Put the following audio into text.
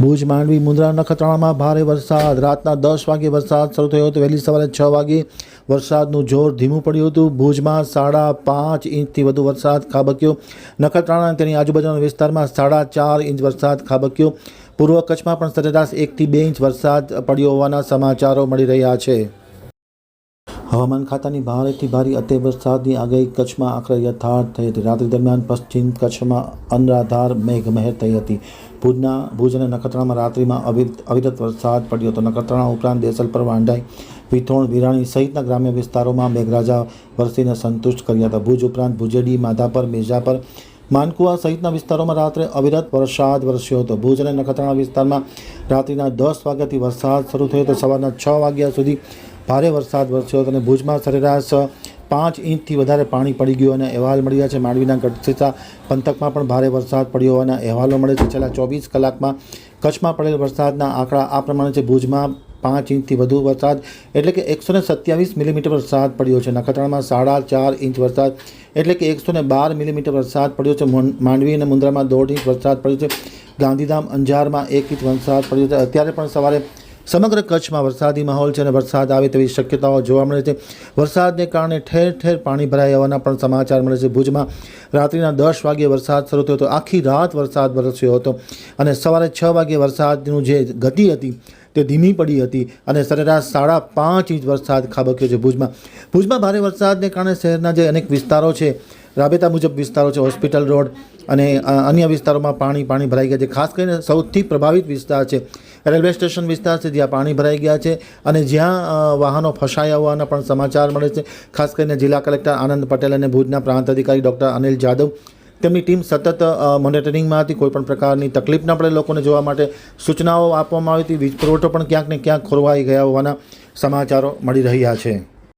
ભુજ, માંડવી મુંદ્રા નખત્રાણામાં ભારે વરસાદ. રાતના દસ વાગે વરસાદ શરૂ થયો હતો. વહેલી સવારે છ વાગે વરસાદનું જોર ધીમું પડ્યું હતું. ભુજમાં સાડા પાંચ ઇંચથી વધુ વરસાદ ખાબક્યો. નખત્રાણા તેની આજુબાજુના વિસ્તારમાં સાડા ચાર ઇંચ વરસાદ ખાબક્યો. પૂર્વ કચ્છમાં પણ સરેરાશ એકથી બે ઇંચ વરસાદ પડ્યો હોવાના સમાચારો મળી રહ્યા છે. હવામાન ખાતાની ભારેથી ભારે અતિ વરસાદની આગાહી કચ્છમાં આખરે યથાર્થ થઈ હતી. રાત્રિ દરમિયાન પશ્ચિમ કચ્છમાં અનરાધાર મેઘમહેર થઈ હતી. ભુજના, ભુજ અને નખત્રાણામાં રાત્રિમાં અવિરત વરસાદ પડ્યો હતો. નખત્રાણા ઉપરાંત દેસલપર વાંઢાઈ, વિથોણ, વિરાણી સહિતના ગ્રામ્ય વિસ્તારોમાં મેઘરાજા વરસીને સંતુષ્ટ કર્યા હતા. ભુજ ઉપરાંત ભુજેડી, માધાપર મિર્જાપર માનકુવા સહિતના વિસ્તારોમાં રાત્રે અવિરત વરસાદ વરસ્યો હતો. ભુજ અને નખત્રાણા વિસ્તારમાં રાત્રિના દસ વાગ્યાથી વરસાદ શરૂ થયો હતો. સવારના છ વાગ્યા સુધી ભારે વરસાદ વરસ્યો હતો અને ભુજમાં સરેરાશ પાંચ ઇંચથી વધારે પાણી પડી ગયું અને અહેવાલ મળી છે માંડવીના ગઢસીસા પંથકમાં પણ ભારે વરસાદ પડ્યો હોવાના અહેવાલો મળે છે. છેલ્લા ચોવીસ કલાકમાં કચ્છમાં પડેલ વરસાદના આંકડા આ પ્રમાણે છે. ભુજમાં પાંચ ઇંચથી વધુ વરસાદ એટલે કે એકસો ને સત્યાવીસ મિલીમીટર વરસાદ પડ્યો છે. નખત્રાણામાં સાડા ચાર ઇંચ વરસાદ એટલે કે એકસો ને બાર મિલીમીટર વરસાદ પડ્યો છે. માંડવી અને મુન્દ્રામાં દોઢ ઇંચ વરસાદ પડ્યો છે. ગાંધીધામ અંજારમાં એક ઇંચ વરસાદ પડ્યો છે. અત્યારે પણ સવારે સમગ્ર કચ્છમાં વરસાદી માહોલ છે અને વરસાદ આવે તેવી શક્યતાઓ જોવા મળે છે. વરસાદને કારણે ઠેર ઠેર પાણી ભરાઈ આવવાના પણ સમાચાર મળે છે. ભુજમાં રાત્રિના દસ વાગ્યે વરસાદ શરૂ થયો હતો. આખી રાત વરસાદ વરસ્યો હતો અને સવારે છ વાગ્યે વરસાદનું જે ગતિ હતી તે ધીમી પડી હતી અને સરેરાશ સાડા પાંચ ઇંચ વરસાદ ખાબક્યો છે ભુજમાં. ભુજમાં ભારે વરસાદને કારણે શહેરના જે અનેક વિસ્તારો છે, રાબેતા મુજબ વિસ્તારો છે, હોસ્પિટલ રોડ અને અન્ય વિસ્તારોમાં પાણી પાણી ભરાઈ ગયા છે. ખાસ કરીને સૌથી પ્રભાવિત વિસ્તાર છે રેલવે સ્ટેશન વિસ્તાર છે, જ્યાં પાણી ભરાઈ ગયા છે અને જ્યાં વાહનો ફસાયા હોવાના પણ સમાચાર મળે છે. ખાસ કરીને જિલ્લા કલેક્ટર આનંદ પટેલ અને ભુજના પ્રાંત અધિકારી ડૉક્ટર અનિલ જાદવ. તેમની ટીમ સતત મોનિટરિંગમાં હતી કોઈપણ પ્રકારની તકલીફ ન પડે લોકોને જોવા માટે સૂચનાઓ આપવામાં આવી હતી. વીજ પુરવઠો પણ ક્યાંક ને ક્યાંક ખોરવાઈ ગયા હોવાના સમાચારો મળી રહ્યા છે.